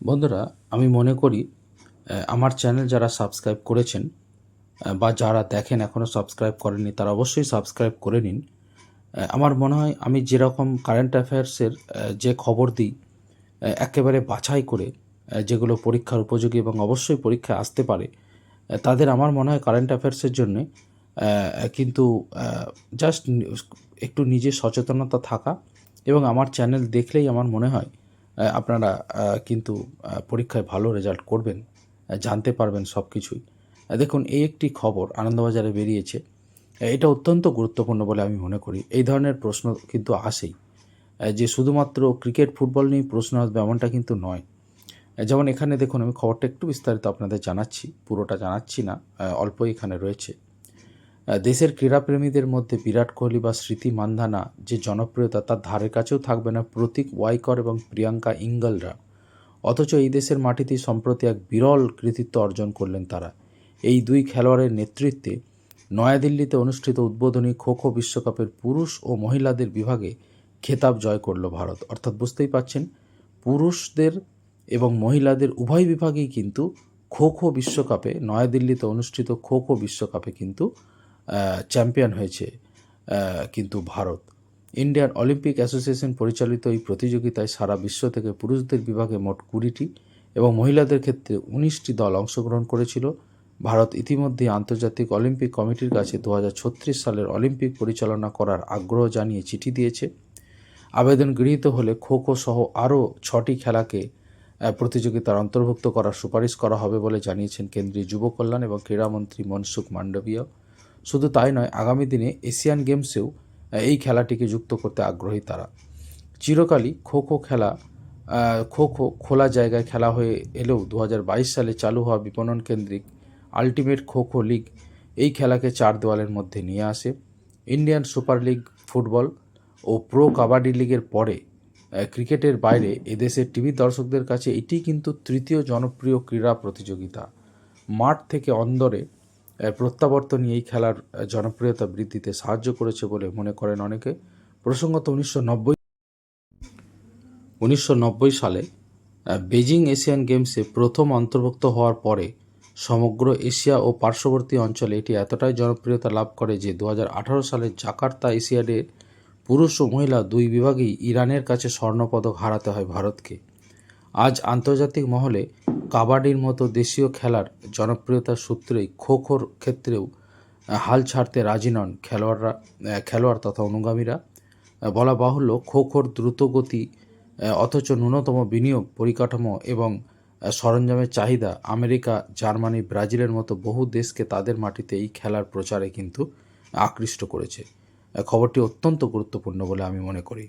বন্ধুরা, আমি মনে করি আমার চ্যানেল যারা সাবস্ক্রাইব করেছেন বা যারা দেখেন এখনও সাবস্ক্রাইব করেননি, তারা অবশ্যই সাবস্ক্রাইব করে নিন। আমার মনে হয় আমি যেরকম কারেন্ট অ্যাফেয়ার্সের যে খবর দিই একেবারে বাছাই করে যেগুলো পরীক্ষার উপযোগী এবং অবশ্যই পরীক্ষায় আসতে পারে তাদের আমার মনে হয় কারেন্ট অ্যাফেয়ার্সের জন্যে কিন্তু জাস্ট একটু নিজের সচেতনতা থাকা এবং আমার চ্যানেল দেখলেই আমার মনে হয় আপনারা কিন্তু পরীক্ষায় ভালো রেজাল্ট করবেন জানতে পারবেন সব কিছুই দেখুন, এই একটি খবর আনন্দবাজারে বেরিয়েছে। এটা অত্যন্ত গুরুত্বপূর্ণ বলে আমি মনে করি। এই ধরনের প্রশ্ন কিন্তু আসেই। যে শুধুমাত্র ক্রিকেট, ফুটবল নিয়েই প্রশ্ন আসবে এমনটা কিন্তু নয়। যেমন এখানে দেখুন, আমি খবরটা একটু বিস্তারিত আপনাদের জানাচ্ছি। পুরোটা জানাচ্ছি না অল্পই এখানে রয়েছে। দেশের ক্রীড়াপ্রেমীদের মধ্যে বিরাট কোহলি বা স্মৃতি মান্ধানা যে জনপ্রিয়তা তার ধারে কাছেও থাকবে না প্রতীক ওয়াইকর এবং প্রিয়াঙ্কা ইঙ্গলরা। অথচ এই দেশের মাটিতেই সম্প্রতি এক বিরল কৃতিত্ব অর্জন করলেন তারা। এই দুই খেলোয়াড়ের নেতৃত্বে নয়াদিল্লিতে অনুষ্ঠিত উদ্বোধনী খো খো বিশ্বকাপের পুরুষ ও মহিলাদের বিভাগে খেতাব জয় করল ভারত। অর্থাৎ বুঝতেই পাচ্ছেন, পুরুষদের এবং মহিলাদের উভয় বিভাগেই কিন্তু খো খো বিশ্বকাপে, নয়াদিল্লিতে অনুষ্ঠিত খো খো বিশ্বকাপে কিন্তু চ্যাম্পিয়ন হয়েছে কিন্তু ভারত। ইন্ডিয়ান অলিম্পিক অ্যাসোসিয়েশন পরিচালিত এই প্রতিযোগিতায় সারা বিশ্ব থেকে পুরুষদের বিভাগে মোট কুড়িটি এবং মহিলাদের ক্ষেত্রে উনিশটি দল অংশগ্রহণ করেছিল। ভারত ইতিমধ্যে আন্তর্জাতিক অলিম্পিক কমিটির কাছে দু হাজার ছত্রিশ সালের অলিম্পিক পরিচালনা করার আগ্রহ জানিয়ে চিঠি দিয়েছে। আবেদন গৃহীত হলে খো খো সহ আরও ছটি খেলাকে প্রতিযোগিতার অন্তর্ভুক্ত করার সুপারিশ করা হবে বলে জানিয়েছেন কেন্দ্রীয় যুব কল্যাণ এবং ক্রীড়ামন্ত্রী মনসুখ মান্ডবীয় শুধু তাই নয়, আগামী দিনে এশিয়ান গেমসেও এই খেলাটিকে যুক্ত করতে আগ্রহী তারা। চিরকালই খো খো খেলা খো খো খোলা জায়গায় খেলা হয়ে এলেও দু হাজার বাইশ সালে চালু হওয়া বিপণন কেন্দ্রিক আলটিমেট খো খো লিগ এই খেলাকে চার দেওয়ালের মধ্যে নিয়ে আসে। ইন্ডিয়ান সুপার লিগ ফুটবল ও প্রো কাবাডি লিগের পরে ক্রিকেটের বাইরে এদেশের টিভি দর্শকদের কাছে এটি কিন্তু তৃতীয় জনপ্রিয় ক্রীড়া প্রতিযোগিতা। মাঠ থেকে অন্দরে প্রত্যাবর্তনই এই খেলার জনপ্রিয়তা বৃদ্ধিতে সাহায্য করেছে বলে মনে করেন অনেকে। প্রসঙ্গত উনিশশো নব্বই উনিশশো নব্বই সালে বেজিং এশিয়ান গেমসে প্রথম অন্তর্ভুক্ত হওয়ার পরে সমগ্র এশিয়া ও পার্শ্ববর্তী অঞ্চলে এটি এতটাই জনপ্রিয়তা লাভ করে যে দু হাজার আঠারো সালে জাকার্তা এশিয়াডে পুরুষ ও মহিলা দুই বিভাগেই ইরানের কাছে স্বর্ণপদক হারাতে হয় ভারতকে। আজ আন্তর্জাতিক মহলে কাবাডির মতো দেশীয় খেলার জনপ্রিয়তার সূত্রেই খো খোর ক্ষেত্রেও হাল ছাড়তে রাজি নন খেলোয়াড়রা খেলোয়াড় তথা অনুগামীরা। বলা বাহুল্য খো খোর দ্রুতগতি অথচ ন্যূনতম বিনিয়োগ পরিকাঠামো এবং সরঞ্জামের চাহিদা আমেরিকা, জার্মানি, ব্রাজিলের মতো বহু দেশকে তাদের মাটিতে এই খেলার প্রচারে কিন্তু আকৃষ্ট করেছে। খবরটি অত্যন্ত গুরুত্বপূর্ণ বলে আমি মনে করি।